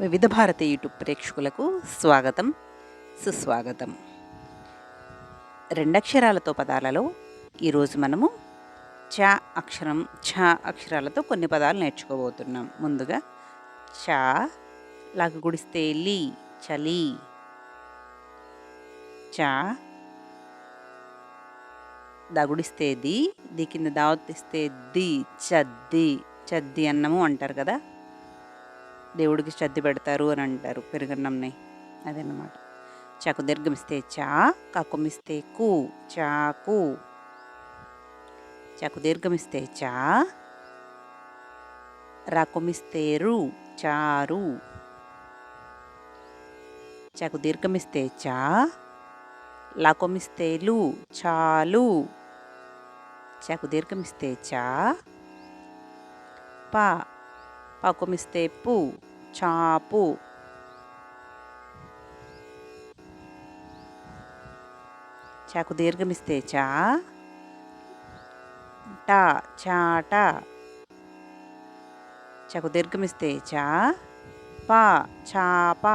వివిధ భారతి యూట్యూబ్ ప్రేక్షకులకు స్వాగతం సుస్వాగతం. రెండక్షరాలతో పదాలలో ఈరోజు మనము చ అక్షరం ఛ అక్షరాలతో కొన్ని పదాలు నేర్చుకోబోతున్నాం. ముందుగా చ లాగా గుడిస్తే లి చలి. చ దగుడిస్తే ది ది కింద దావతిస్తే ది చద్ది చద్ది అన్నము అంటారు కదా? దేవుడికి శ్రద్ధ పెడతారు అని అంటారు. పెరుగన్నంని. అదనమాట చాకు దీర్ఘమిస్తే చా కక్కుమిస్తే కు చాకు. చాకు దీర్ఘమిస్తే చా రాకుమిస్తే రు చారు. చాకు దీర్ఘమిస్తే చా లాకొమిస్తే లు చాలు. చాకు దీర్ఘమిస్తే చా పా. పాకుమిస్తే పు చాపు. చాకు దీర్ఘమిస్తే చా టా చాట. చాకు దీర్ఘమిస్తే చా పా చాప.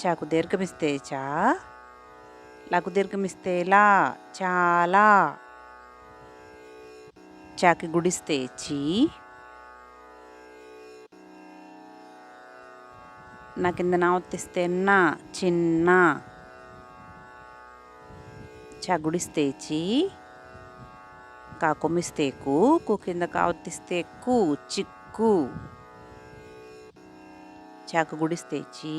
చాకు దీర్ఘమిస్తే చా లకు దీర్ఘమిస్తే లా చాలా. చాకి గుడిస్తే చీ నా కింద నా ఒత్తిస్తే నా చిన్న చా గుడిస్తే చీ కా కొమ్మిస్తే కు కు కింద కా ఒత్తిస్తే కు చిక్కు చాకు గుడిస్తే చీ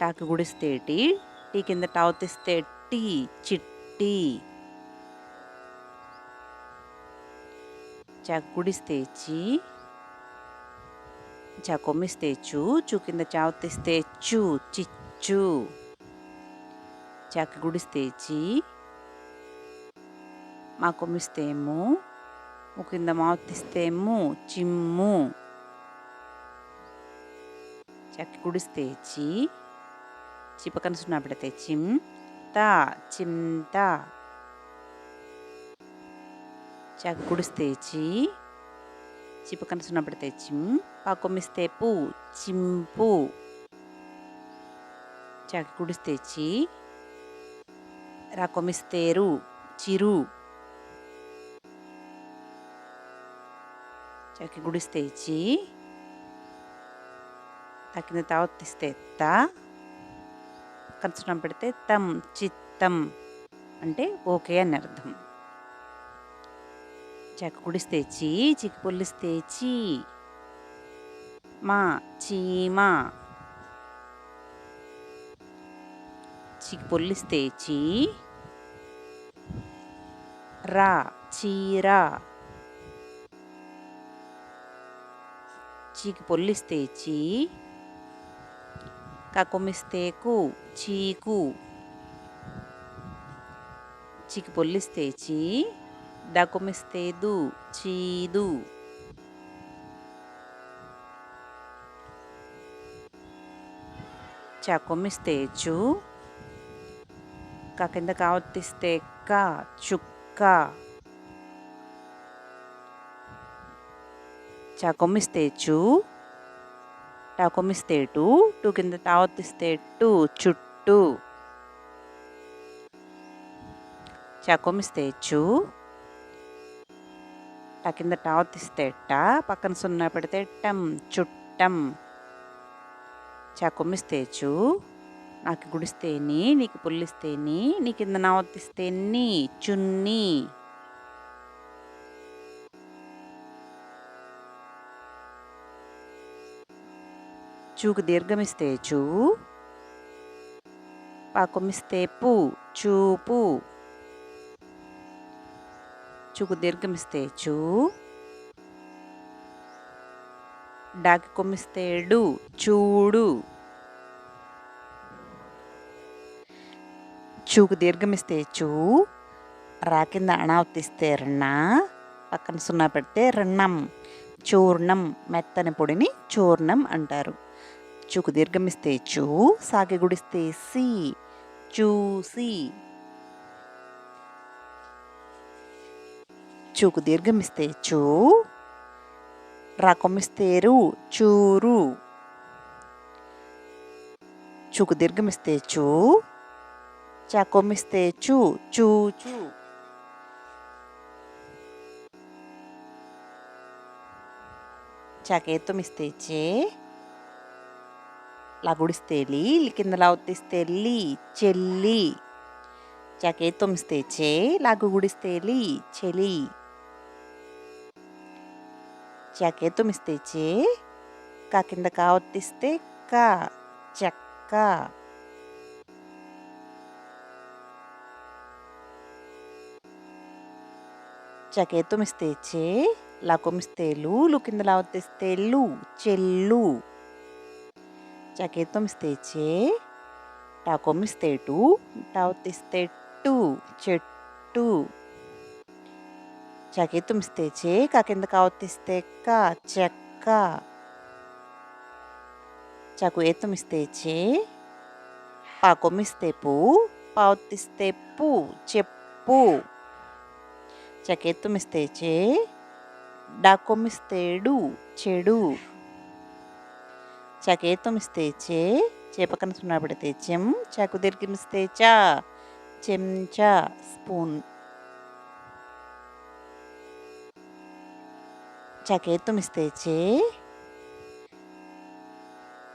టాకు గుడిస్తే టీ టీ కింద టా ఒత్తిస్తే టీ చిట్టి చాకు గుడిస్తే చీ చా కొమ్మిస్తే చూ కింద చావతిస్తే చూ చిచ్చు. చాకి గుడిస్తే చీ మా కొమ్మిస్తే ము ము కింద మావతిస్తే ము చిమ్ము. చాకి గుడిస్తే చీ చిపకన సున్నా పెడితే చిమ్ తా చిమ్త గుడిస్తే చీ చిపకన సున్నా పెడితే చిమ్ పాకొమ్మిస్తే చింపు. చాకి గుడిస్తే చీ రాకొమ్మిస్తే చిరు. చాకి గుడిస్తే చీ తక్కిన తావత్తిస్తే తా కన్సనం పెడితే తం చిత్తం. అంటే ఓకే అని అర్థం. చెక్క కుడిస్తే చీ చిక్కు పొల్లిస్తే చీ మా చీమా. చిక్కు పొల్లిస్తే చీ రా చీర. చీకి పొల్లిస్తే చీ కకొమ్మిస్తే కు చీకు. చీకి పొల్లిస్తే చీ డకుమిస్తేదు చీదు చాకొమ్మిస్తే చు కా కింద కావత్తిస్తే క చుక్క చాకొమ్మిస్తే చు టాకొమ్మిస్తే టు టూ కింద తావత్తిస్తే టు చుట్టూ చాకొమ్మిస్తే చు టా కింద టా తీస్తే టా పక్కన సున్నా పెడితే టం చుట్టం. చాకొమ్మిస్తే చు నాకు గుడిస్తే నీ నీకు పుల్లిస్తే నీ నీ కింద నావత్తిస్తే నీ చున్నీ. చూకు దీర్ఘమిస్తే చూ పాకొమ్మిస్తే పూ చూపు. చూకు దీర్ఘమిస్తే చూ డాకి కొమ్మిస్తే డు చూడు. చూకు దీర్ఘమిస్తే చూ రా కింద అణావతిస్తే రన్నా పక్కన సున్నా పెడితే రన్నం చూర్ణం మెత్తని పొడిని చూర్ణం అంటారు. చూకు దీర్ఘమిస్తే చూ సాగి గుడిస్తే సి చూసి. చూకు దీర్ఘమిస్తే చూ రా కొమ్మిస్తే రు చూరు. చూకు దీర్ఘమిస్తే చూ చా కొమ్మిస్తే చూ చూచు. ఇస్తే చే లగుడిస్తే లీ కింద లావుతిస్తే లీ చెల్లి. ఇస్తే చే లాగు గుడిస్తే లీ చెలి. చాకేత్తుమిస్తే చే కా కింద కావతిస్తే కా చెక్క. చాకేత్తుమిస్తే చే లాకుమిస్తే లూలు లు కింద లావత్తిస్తే లు చెల్లు. చాకేత్తుమిస్తే చే టాకొమిస్తే టు టావత్తిస్తే టు చెట్టు. చాకేత్తుమిస్తే చే కా కింద కావత్తిస్తే క చెక్క. చాకు తుమిస్తే చే పాకొమ్మిస్తే పూ పావత్తిస్తే పూ చెప్పు. చకెత్తుమిస్తే చే డాకొమ్మిస్తేడు చెడు. చకేత్తుమిస్తే చే చేపకన సున్నా పెడితే చెం చాకు తిరిగిమిస్తే చా చెంచా స్పూన్. చకేత్తుమిస్తే చే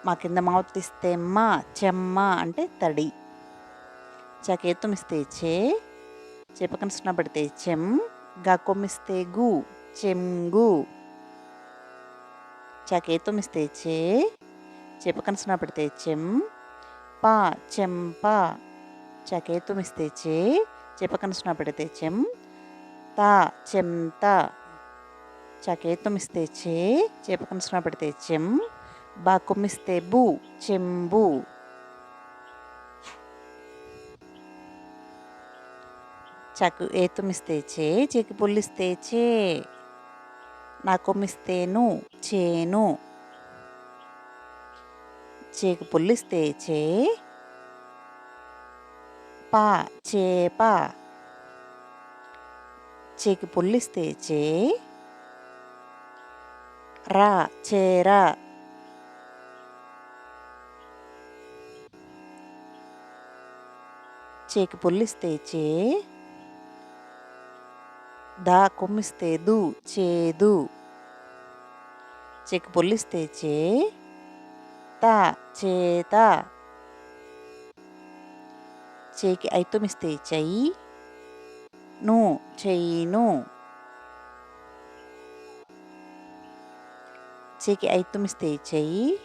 మా కింద మావత్తిస్తే మా చెమ్మ అంటే తడి. చకేత్తుమిస్తే చే చేపకన సున్నా పడితే చెం గా కొమ్మిస్తే గు చెంగు చాకేత్తుమిస్తే చే చేపకన సున్నా పడితే చెం పా చెంప. చాకేత్తుమిస్తే చే చేపకన సున్నా పడితే చెం తా చెంత. చాకేత్తుమిస్తే చే చేపకన సున్నా పెడితే చెం బాకుమిస్తే బు చెంబు. చాకు ఏతుమిస్తే చే చేకి పుల్లిస్తే చే నాకుమిస్తేను చేను. చేకి పుల్లిస్తే చే పా చేప. చేకి పుల్లిస్తే చే రా చేరా చేకి పుల్లిస్తే చే దా కొమ్మిస్తే దు చేదు చెక్ పొల్లిస్తే చే తా చేత చేకి ఐతుమిస్తే చెయ్యి ను చెయ్యిను చేకి ఐతుమిస్తే చెయ్యి.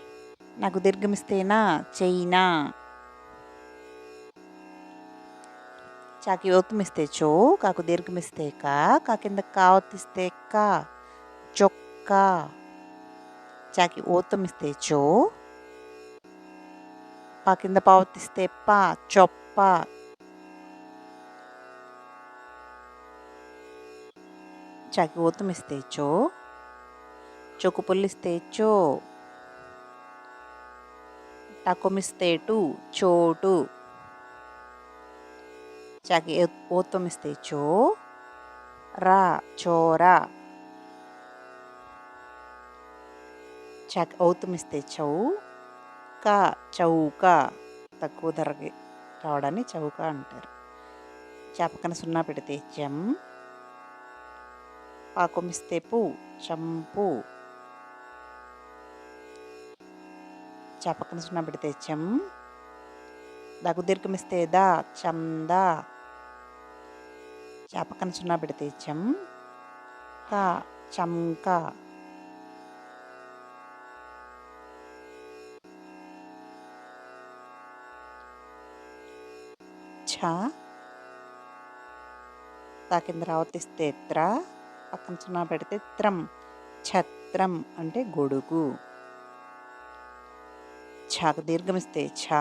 నాకు దీర్ఘమిస్తేనా? చెయ్యినా? చాకి ఓతుమిస్తే చో కాకు దీర్ఘమిస్తే కా కా కింద కావతిస్తే కా చొక్క. చాకి ఓతమిస్తే చో పా కింద పావతిస్తే పా చొప్ప. చాకి ఓతమిస్తే చో చొక్కు పుల్లిస్తే చో. టాకొమిస్తే టు చోటు. చాకి ఓతమిస్తే చో. రా చోరా. చాకి ఔతమిస్తే చౌ. కా చౌక. తక్కువ ధరకి రావడాన్ని చౌక అంటారు. చేపకన సున్నా పెడితే చెం పాకొమిస్తే పు చంపు. చేపకన సున్నా పెడితే చెం దాకు దీర్ఘమిస్తే దా చందా చేపకన సున్నా పెడితే చెం కా. చంక ఛ. తా కింద రావతిస్తే త్ర పక్కన సున్నా పెడితే త్రం. ఛత్రం అంటే గొడుగు. ఛాకు దీర్ఘమిస్తే ఛా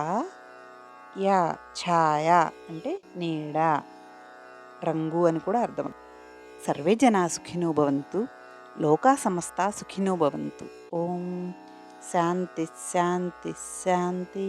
యా ఛాయ అంటే నీడ రంగు అని కూడా అర్థం. సర్వే జనా సుఖినో భవంతు లోకా సమస్త సుఖినో భవంతు. ఓం శాంతి శాంతి శాంతి.